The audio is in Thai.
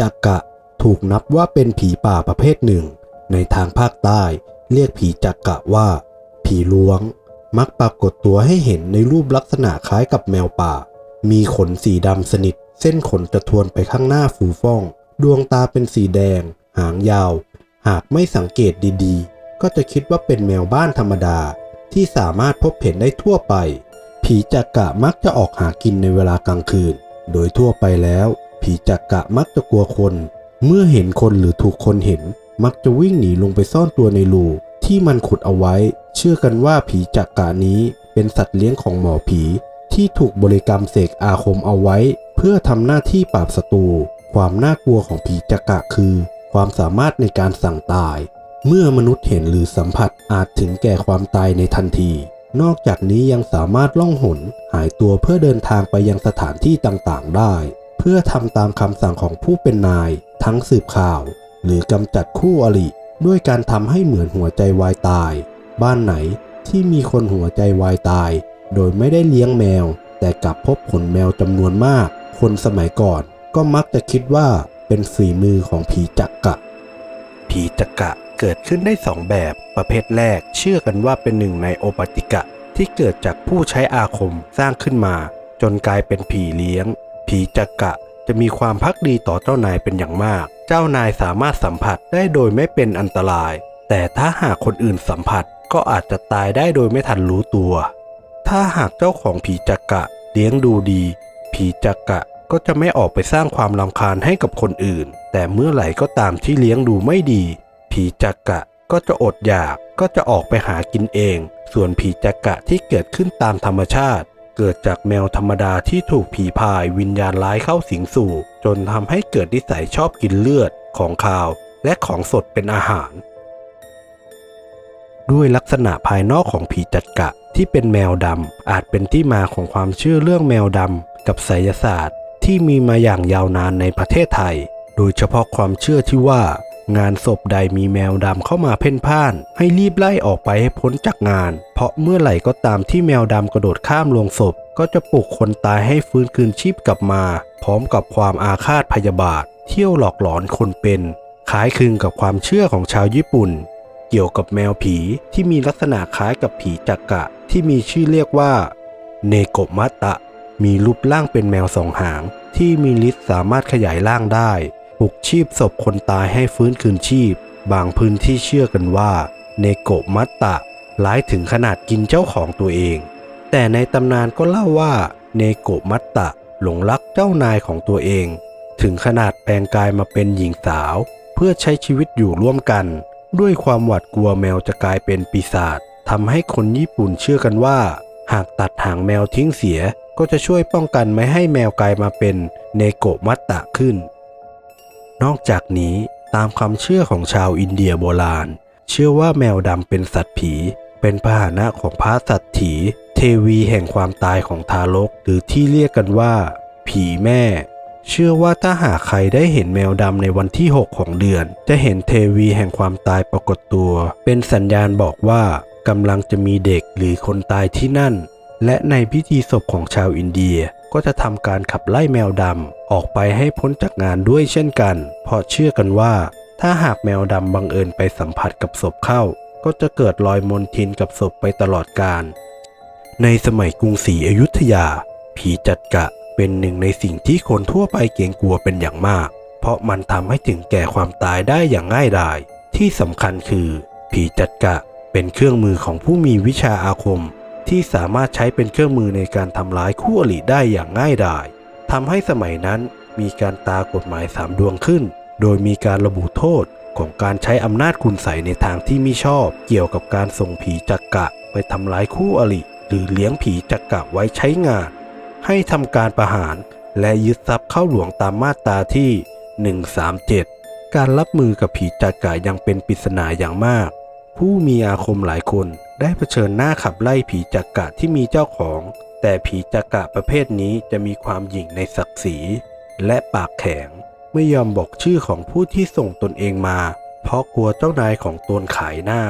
จักกะถูกนับว่าเป็นผีป่าประเภทหนึ่ง ในทางภาคใต้เรียกผีจักกะว่า ผีล้วง มักปรากฏตัวให้เห็นในรูปลักษณะคล้ายกับแมวป่า มีขนสีดำสนิท เส้นขนจะทวนไปข้างหน้าฟูฟ่อง ดวงตาเป็นสีแดง หางยาว หากไม่สังเกตดีๆ ก็จะคิดว่าเป็นแมวบ้านธรรมดา ที่สามารถพบเห็นได้ทั่วไป ผีจักกะมักจะออกหากินในเวลากลางคืน โดยทั่วไปแล้ว ผีจักกะมักจะกลัวคน เมื่อเห็นคนหรือถูกคนเห็น มักจะวิ่งหนีลงไปซ่อนตัวในรูที่มันขุดเอาไว้ เชื่อกันว่าผีจักกะนี้เป็นสัตว์เลี้ยงของหมอผี ที่ถูกบริกรรมเสกอาคมเอาไว้ เพื่อทำหน้าที่ปราบศัตรูความน่ากลัวของผีจักกะคือ ความสามารถในการสั่งตาย เมื่อมนุษย์เห็นหรือสัมผัสอาจถึงแก่ความตายในทันที นอกจากนี้ยังสามารถล่องหนหายตัวเพื่อเดินทางไปยังสถานที่ต่างๆ ได้ เพื่อทำตามคำสั่งของผู้เป็นนาย ทั้งสืบข่าว หรือกำจัดคู่อริด้วยการทำให้เหมือนหัวใจวายตาย บ้านไหนที่มีคนหัวใจวายตาย โดยไม่ได้เลี้ยงแมว แต่กลับพบขนแมวจำนวนมาก คนสมัยก่อนก็มักจะคิดว่าเป็นฝีมือของผีจักกะ ผีจักกะเกิดขึ้นได้สองแบบประเภทแรกเชื่อกันว่าเป็นหนึ่งในโอปติกะที่เกิดจากผู้ใช้อาคมสร้างขึ้นมา จนกลายเป็นผีเลี้ยง ผีจักกะจะมีความพักดีต่อเจ้านายเป็นอย่างมาก เจ้านายสามารถสัมผัสได้โดยไม่เป็นอันตราย แต่ถ้าหากคนอื่นสัมผัสก็อาจจะตายได้โดยไม่ทันรู้ตัว ถ้าหากเจ้าของผีจักกะเลี้ยงดูดี ผีจักกะก็จะไม่ออกไปสร้างความรำคาญให้กับคนอื่น แต่เมื่อไหร่ก็ตามที่เลี้ยงดูไม่ดี ผีจักกะก็จะอดอยากก็จะออกไปหากินเอง ส่วนผีจักกะที่เกิดขึ้นตามธรรมชาติ เกิดจากแมวธรรมดาที่ถูกผีพายวิญญาณร้ายเข้าสิงสู่ จนทำให้เกิดนิสัยชอบกินเลือดของคาว และของสดเป็นอาหาร ด้วยลักษณะภายนอกของผีจัดกะที่เป็นแมวดำอาจเป็นที่มาของความเชื่อเรื่องแมวดำกับไสยศาสตร์ ที่มีมาอย่างยาวนานในประเทศไทย โดยเฉพาะความเชื่อที่ว่า งานศพใดมีแมวดำเข้ามาเพ่นพ่าน ให้รีบไล่ออกไปให้พ้นจากงาน เพราะเมื่อไหร่ก็ตามที่แมวดำกระโดดข้ามลงศพ ก็จะปลุกคนตายให้ฟื้นคืนชีพกลับมา พร้อมกับความอาฆาตพยาบาท เที่ยวหลอกหลอนคนเป็นคล้ายคลึงกับความเชื่อของชาวญี่ปุ่น เกี่ยวกับแมวผีที่มีลักษณะคล้ายกับผีจักกะ ที่มีชื่อเรียกว่าเนโกมัตตะมีรูปร่างเป็นแมวสองหาง ที่มีฤทธิ์สามารถขยายร่างได้ ปลุกชีพศพคนตายให้ฟื้นคืนชีพ บางพื้นที่เชื่อกันว่า เนโกมัตตะร้ายถึงขนาดกินเจ้าของตัวเอง แต่ในตำนานก็เล่าว่า เนโกมัตตะหลงรักเจ้านายของตัวเอง ถึงขนาดแปลงกายมาเป็นหญิงสาว เพื่อใช้ชีวิตอยู่ร่วมกัน ด้วยความหวาดกลัวแมวจะกลายเป็นปีศาจทำให้คนญี่ปุ่นเชื่อกันว่า หากตัดหางแมวทิ้งเสียก็จะช่วยป้องกันไม่ให้แมวกลายมาเป็นเนโกมัตตะขึ้น นอกจากนี้ตามความเชื่อของชาวอินเดียโบราณ เชื่อว่าแมวดำเป็นสัตว์ผี เป็นพาหนะของพระสัตถี เทวีแห่งความตายของทารก หรือที่เรียกกันว่า ผีแม่ เชื่อว่าถ้าหากใครได้เห็นแมวดำในวันที่ 6 ของเดือน จะเห็นเทวีแห่งความตายปรากฏตัว เป็นสัญญาณบอกว่ากำลังจะมีเด็กหรือคนตายที่นั่น และในพิธีศพของชาวอินเดีย ก็จะทำการขับไล่แมวดำออกไปให้พ้นจากงานด้วยเช่นกัน เพราะเชื่อกันว่า ถ้าหากแมวดำบังเอิญไปสัมผัสกับศพเข้า ก็จะเกิดรอยมนทินกับศพไปตลอดกาลในสมัยกรุงศรีอยุธยา ผีจัดกะเป็นหนึ่งในสิ่งที่คนทั่วไปเกรงกลัวเป็นอย่างมาก เพราะมันทำให้ถึงแก่ความตายได้อย่างง่ายดาย ที่สำคัญคือ ผีจัดกะเป็นเครื่องมือของผู้มีวิชาอาคม ที่สามารถใช้เป็นเครื่องมือในการทำร้ายคู่อริได้อย่างง่ายดายทำให้สมัยนั้นมีการตากฎหมายสามดวงขึ้น โดยมีการระบุโทษของการใช้อำนาจคุณใสในทางที่ไม่ชอบ เกี่ยวกับการส่งผีจักกะไปทำร้ายคู่อริ หรือเลี้ยงผีจักกะไว้ใช้งาน ให้ทำการประหาร และยึดทรัพย์เข้าหลวงตามมาตราที่ 137 การรับมือกับผีจักกะยังเป็นปริศนาอย่างมาก ผู้มีอาคมหลายคน ได้เผชิญหน้าขับไล่ผีจักกะที่มีเจ้าของ แต่ผีจักกะประเภทนี้จะมีความหยิ่งในศักดิ์ศรี และปากแข็ง ไม่ยอมบอกชื่อของผู้ที่ส่งตนเองมา เพราะกลัวเจ้านายของตนขายหน้า